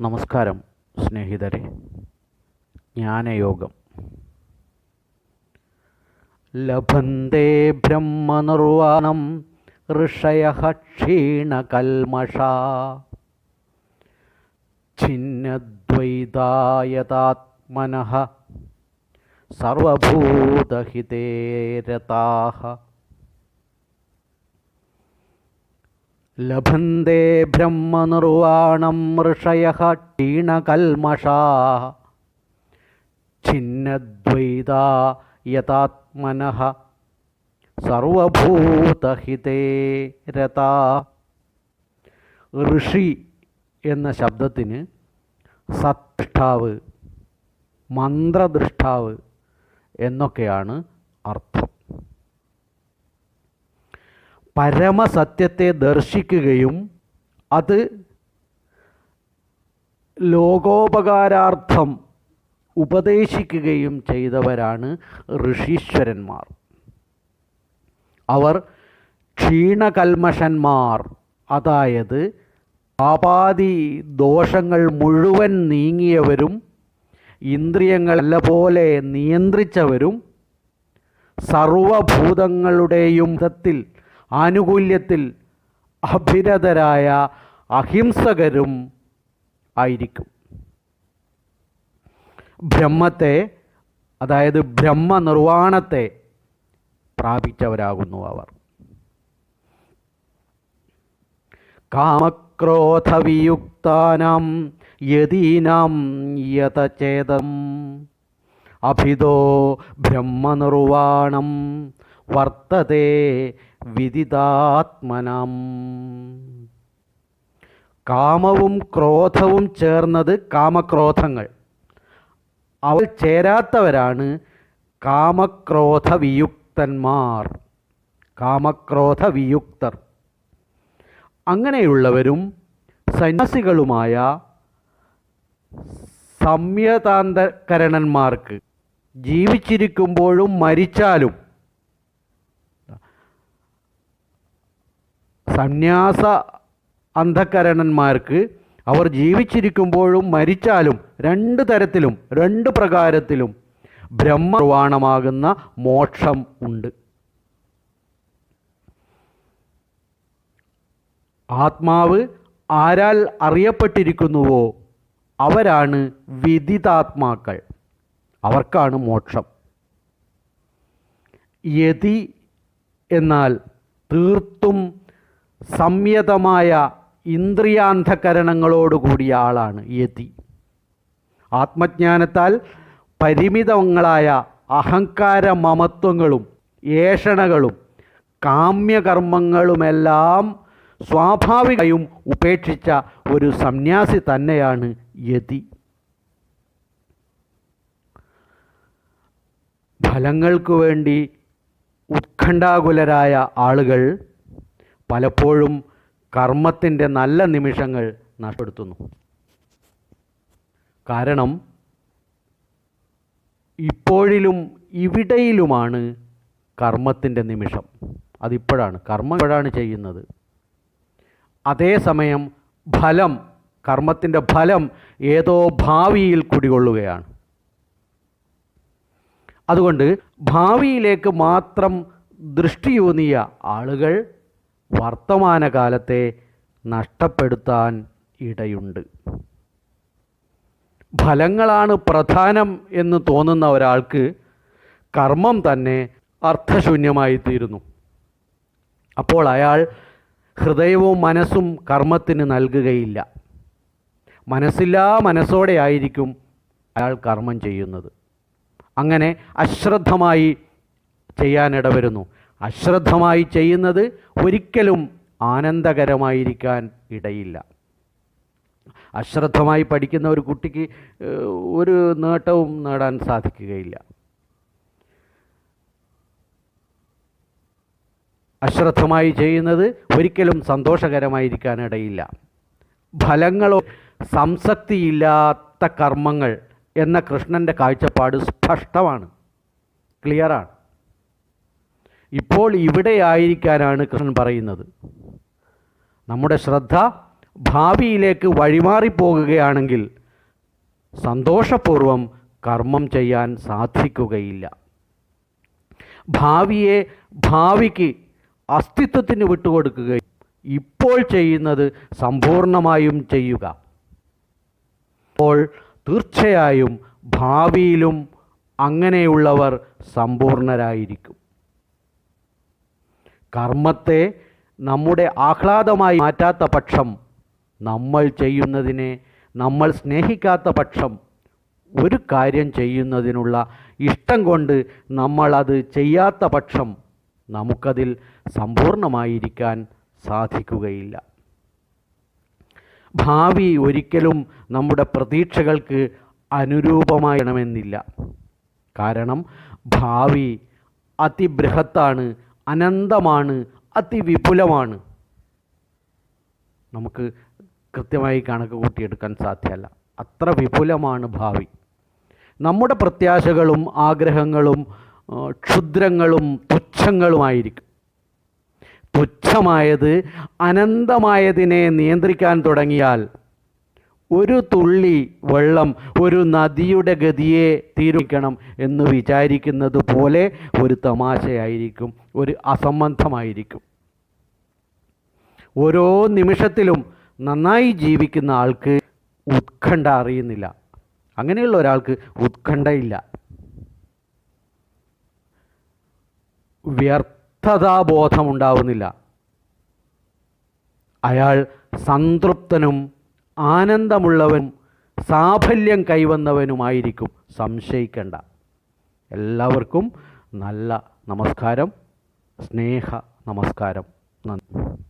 നമസ്കാരം സ്നേഹിതരെ. ജ്ഞാനയോഗം ലഭന്തേ ബ്രഹ്മനിർവാണം ഋഷയ ക്ഷീണകൽമഷാ ഛിന്നദ്വൈതായതാത്മന സർവഭൂതഹിതേ ലഭന്തെ ബ്രഹ്മനിർവാണം ഋഷയ ക്ഷീണകൽമഷാ. ഛിന്നദ്വൈത യഥാത്മന സർവഭൂതഹിതേ രതാ ഋഷി എന്ന ശബ്ദത്തിന് സത്ഷ്ടാവ് മന്ത്രദൃഷ്ടാവ് എന്നൊക്കെയാണ് അർത്ഥം. പരമസത്യത്തെ ദർശിക്കുകയും അത് ലോകോപകാരാർത്ഥം ഉപദേശിക്കുകയും ചെയ്തവരാണ് ഋഷീശ്വരന്മാർ. അവർ ക്ഷീണകൽമഷന്മാർ. അതായത് പാപാദി ദോഷങ്ങൾ മുഴുവൻ നീങ്ങിയവരും ഇന്ദ്രിയങ്ങളല്ല പോലെ നിയന്ത്രിച്ചവരും സർവഭൂതങ്ങളുടെയും ഹിതത്തിൽ ആനുകൂല്യത്തിൽ അഭിരതരായ അഹിംസകരും ആയിരിക്കും. ബ്രഹ്മത്തെ അതായത് ബ്രഹ്മനിർവാണത്തെ പ്രാപിച്ചവരാകുന്നു അവർ. കാമക്രോധവിയുക്താനാം യതീനാം യതചേതം. അഭിതോ ബ്രഹ്മനിർവാണം വർത്തതേ വിദിതാത്മനം. കാമവും ക്രോധവും ചേർന്നത് കാമക്രോധങ്ങൾ. അവൾ ചേരാത്തവരാണ് കാമക്രോധ കാമക്രോധവിയുക്തർ. കാമക്രോധ വിയുക്തർ അങ്ങനെയുള്ളവരും സന്യാസികളുമായ സംയതാന്തകരണന്മാർക്ക് ജീവിച്ചിരിക്കുമ്പോഴും മരിച്ചാലും സന്യാസ അന്ധകരണന്മാർക്ക് അവർ ജീവിച്ചിരിക്കുമ്പോഴും മരിച്ചാലും രണ്ട് തരത്തിലും രണ്ട് പ്രകാരത്തിലും ബ്രഹ്മവാണമാകുന്ന മോക്ഷം ഉണ്ട്. ആത്മാവ് ആരാൽ അറിയപ്പെട്ടിരിക്കുന്നുവോ അവരാണ് വിദിതാത്മാക്കൾ. അവർക്കാണ് മോക്ഷം. യതി എന്നാൽ തീർത്തും സംയതമായ ഇന്ദ്രിയാന്ധകരണങ്ങളോടുകൂടിയ ആളാണ് യതി. ആത്മജ്ഞാനത്താൽ പരിമിതങ്ങളായ അഹങ്കാര മമത്വങ്ങളും ഏഷണകളും കാമ്യകർമ്മങ്ങളുമെല്ലാം സ്വാഭാവികയും ഉപേക്ഷിച്ച ഒരു സന്യാസി തന്നെയാണ് യതി. ഫലങ്ങൾക്ക് വേണ്ടി ഉത്കണ്ഠാകുലരായ ആളുകൾ പലപ്പോഴും കർമ്മത്തിന്റെ നല്ല നിമിഷങ്ങൾ നഷ്ടപ്പെടുത്തുന്നു. കാരണം ഇപ്പോഴിലും ഇവിടെയിലുമാണ് കർമ്മത്തിന്റെ നിമിഷം. അതിപ്പോഴാണ്. കർമ്മം ഇപ്പോഴാണ് ചെയ്യുന്നത്? അതേസമയം ഫലം കർമ്മത്തിന്റെ ഫലം ഏതോ ഭാവിയിൽ കുടികൊള്ളുകയാണ്. അതുകൊണ്ട് ഭാവിയിലേക്ക് മാത്രം ദൃഷ്ടിയൂന്നിയ ആളുകൾ വർത്തമാനകാലത്തെ നഷ്ടപ്പെടുത്താൻ ഇടയുണ്ട്. ഫലങ്ങളാണ് പ്രധാനം എന്ന് തോന്നുന്ന ഒരാൾക്ക് കർമ്മം തന്നെ അർത്ഥശൂന്യമായി തീരുന്നു അപ്പോൾ അയാൾ ഹൃദയവും മനസ്സും കർമ്മത്തിന് നൽകുകയില്ല. മനസ്സില്ലാ മനസ്സോടെ ആയിരിക്കും അയാൾ കർമ്മം ചെയ്യുന്നത്. അങ്ങനെ അശ്രദ്ധമായി ചെയ്യാനിടവരുന്നു. അശ്രദ്ധമായി ചെയ്യുന്നത് ഒരിക്കലും ആനന്ദകരമായിരിക്കാൻ ഇടയില്ല. അശ്രദ്ധമായി പഠിക്കുന്ന ഒരു കുട്ടിക്ക് ഒരു നേട്ടവും നേടാൻ സാധിക്കുകയില്ല. അശ്രദ്ധമായി ചെയ്യുന്നത് ഒരിക്കലും സന്തോഷകരമായിരിക്കാനിടയില്ല ഫലങ്ങളോ സംസക്തിയില്ലാത്ത കർമ്മങ്ങൾ എന്ന കൃഷ്ണന്റെ കാഴ്ചപ്പാട് സ്പഷ്ടമാണ് ക്ലിയറാണ്. ഇപ്പോൾ ഇവിടെ ആയിരിക്കാനാണ് കൃഷ്ണൻ പറയുന്നത്. നമ്മുടെ ശ്രദ്ധ ഭാവിയിലേക്ക് വഴിമാറിപ്പോകുകയാണെങ്കിൽ സന്തോഷപൂർവം കർമ്മം ചെയ്യാൻ സാധിക്കുകയില്ല. ഭാവിയെ ഭാവിക്ക് അസ്തിത്വത്തിന് വിട്ടുകൊടുക്കുകയും ഇപ്പോൾ ചെയ്യുന്നത് സമ്പൂർണമായും ചെയ്യുക. അപ്പോൾ തീർച്ചയായും ഭാവിയിലും അങ്ങനെയുള്ളവർ സമ്പൂർണരായിരിക്കും. കർമ്മത്തെ നമ്മുടെ ആഹ്ലാദമായി മാറ്റാത്ത പക്ഷം നമ്മൾ ചെയ്യുന്നതിനെ നമ്മൾ സ്നേഹിക്കാത്ത പക്ഷം ഒരു കാര്യം ചെയ്യുന്നതിനുള്ള ഇഷ്ടം കൊണ്ട് നമ്മളത് ചെയ്യാത്ത പക്ഷം നമുക്കതിൽ സമ്പൂർണമായിരിക്കാൻ സാധിക്കുകയില്ല. ഭാവി ഒരിക്കലും നമ്മുടെ പ്രതീക്ഷകൾക്ക് അനുരൂപമായണമെന്നില്ല. കാരണം ഭാവി അതിബൃഹത്താണ് അനന്തമാണ് അതിവിപുലമാണ്. നമുക്ക് കൃത്യമായി കണക്ക് കൂട്ടിയെടുക്കാൻ സാധ്യമല്ല. അത്ര വിപുലമാണ് ഭാവി. നമ്മുടെ പ്രത്യാശകളും ആഗ്രഹങ്ങളും ക്ഷുദ്രങ്ങളും തുച്ഛങ്ങളുമായിരിക്കും. തുച്ഛമായത് അനന്തമായതിനെ നിയന്ത്രിക്കാൻ തുടങ്ങിയാൽ ഒരു തുള്ളി വെള്ളം ഒരു നദിയുടെ ഗതിയെ തീരുമാനിക്കണം എന്ന് വിചാരിക്കുന്നത് പോലെ ഒരു തമാശയായിരിക്കും ഒരു അസംബന്ധമായിരിക്കും. ഓരോ നിമിഷത്തിലും നന്നായി ജീവിക്കുന്ന ആൾക്ക് ഉത്കണ്ഠ അറിയുന്നില്ല. അങ്ങനെയുള്ള ഒരാൾക്ക് ഉത്കണ്ഠയില്ല വ്യർത്ഥതാബോധമുണ്ടാവുന്നില്ല. അയാൾ സംതൃപ്തനും ആനന്ദമുള്ളവനും സാഫല്യം കൈവന്നവനുമായിരിക്കും. സംശയിക്കേണ്ട. എല്ലാവർക്കും നല്ല നമസ്കാരം സ്നേഹ നമസ്കാരം. നന്ദി.